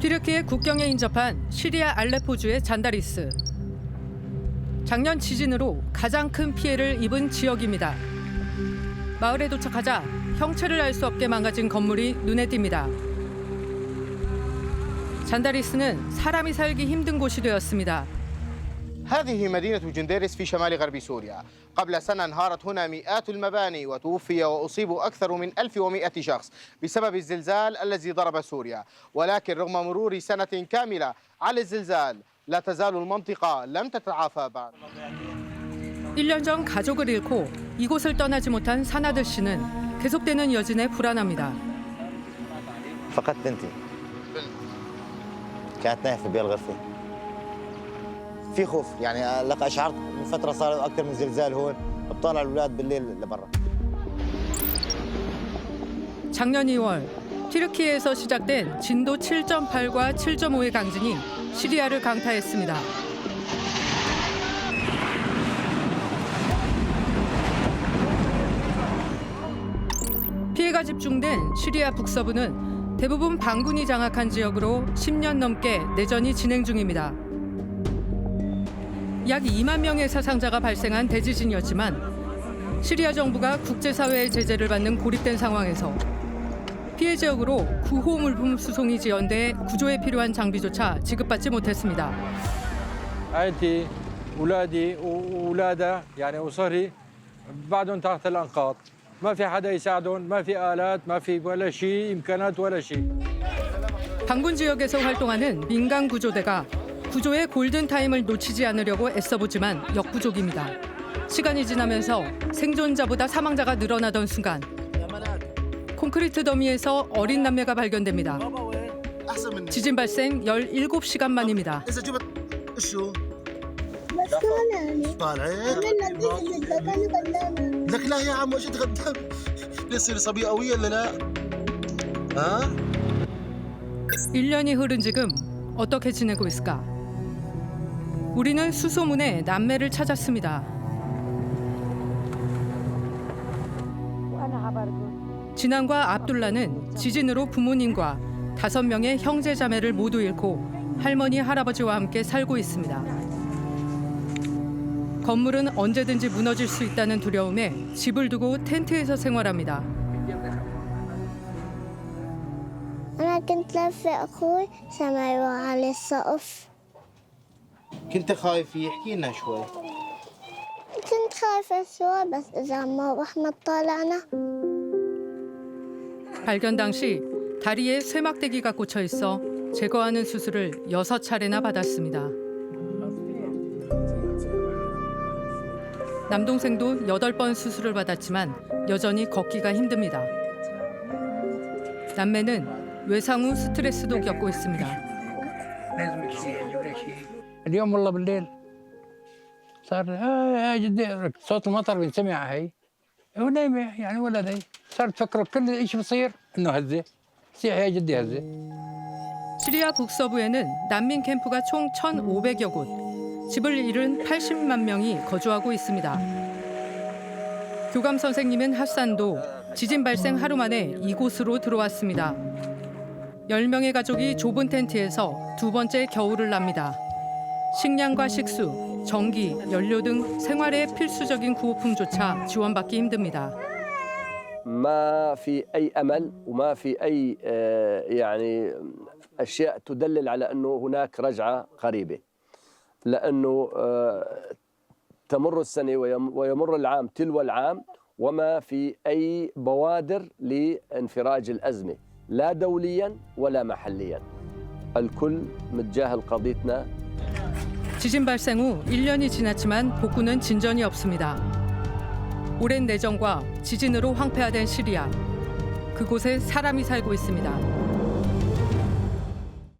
튀르키예 국경에 인접한 시리아 알레포주의 잔다리스. 작년 지진으로 가장 큰 피해를 입은 지역입니다. 마을에 도착하자 형체를 알 수 없게 망가진 건물이 눈에 띕니다. 잔다리스는 사람이 살기 힘든 곳이 되었습니다. هذه مدينة جنديرس في شمال غرب سوريا قبل سنة انهارت هنا مئات المباني وتوفي وأصيبوا أكثر من 1100 شخص بسبب الزلزال الذي ضرب سوريا ولكن رغم مرور سنة كاملة على الزلزال لا تزال المنطقة لم تتعافى بعد 1년 전 가족을 잃고 이곳을 떠나지 못한 사나들 씨는 계속되는 여진에 불안합니다. فقدت بنتي كانت نايمة في بالغرفة في خوف يعني لك شعرت من فترة صار أكثر من زلزال هون بطلع الأولاد بالليل لبرا 작년 2월 튀르키예에서 시작된 진도 7.8과 7.5의 강진이 시리아를 강타했습니다. 피해가 집중된 시리아 북서부는 대부분 반군이 장악한 지역으로 10년 넘게 내전이 진행 중입니다. 약 2만 명의 사상자가 발생한 대지진이었지만 시리아 정부가 국제사회의 제재를 받는 고립된 상황에서 피해 지역으로 구호 물품 수송이 지연돼 구조에 필요한 장비조차 지급받지 못했습니다. عائلتي اولادي واولادها يعني اسري بعدهم تحت الانقاض ما في حدا يساعدهم ما في الات ما في ولا شيء امكانات ولا شيء 반군 지역에서 활동하는 민간 구조대가 구조의 골든타임을 놓치지 않으려고 애써보지만 역부족입니다. 시간이 지나면서 생존자보다 사망자가 늘어나던 순간 콘크리트 더미에서 어린 남매가 발견됩니다. 지진 발생 17시간 만입니다. 1년이 흐른 지금 어떻게 지내고 있을까? 우리는 수소문에 남매를 찾았습니다. 진안과 압둘라는 지진으로 부모님과 다섯 명의 형제 자매를 모두 잃고 할머니 할아버지와 함께 살고 있습니다. 건물은 언제든지 무너질 수 있다는 두려움에 집을 두고 텐트에서 생활합니다. انا كنت لافه اخوي سما يروح على السقف كنت خايف يحكي لنا شوي كنت خايفه شوي بس اذا ما رحنا طالعنا 발견 당시 다리에 쇠막대기가 꽂혀 있어 제거하는 수술을 여섯 차례나 받았습니다. 남동생도 여덟 번 수술을 받았지만 여전히 걷기가 힘듭니다. 남매는 외상 후 스트레스도 겪고 있습니다. اليوم والله بالليل صار آه يا جدي صوت المطر بنسمع هي ونايمة يعني ولد هي صار تفكر كل شيء بصير انه هزه سيح يا جدي هزه 시리아 북서부에는 난민 캠프가 총 1,500여 곳, 집을 잃은 80만 명이 거주하고 있습니다. 교감 선생님인 핫산도 지진 발생 하루 만에 이곳으로 들어왔습니다. 10명의 가족이 좁은 텐트에서 두 번째 겨울을 납니다. 식량과 식수, 전기, 연료 등 생활의 필수적인 구호품조차 지원받기 힘듭니다. ما في اي امل وما في اي آه، يعني اشياء تدلل على انه هناك رجعه قريبه لانه آه، تمر السنه ويم- ويمر العام تلو العام وما في اي بوادر لانفراج الازمه لا دوليا ولا محليا الكل متجاهل قضيتنا 지진 발생 후 1년이 지났지만 복구는 진전이 없습니다. 오랜 내전과 지진으로 황폐화된 시리아. 그곳에 사람이 살고 있습니다.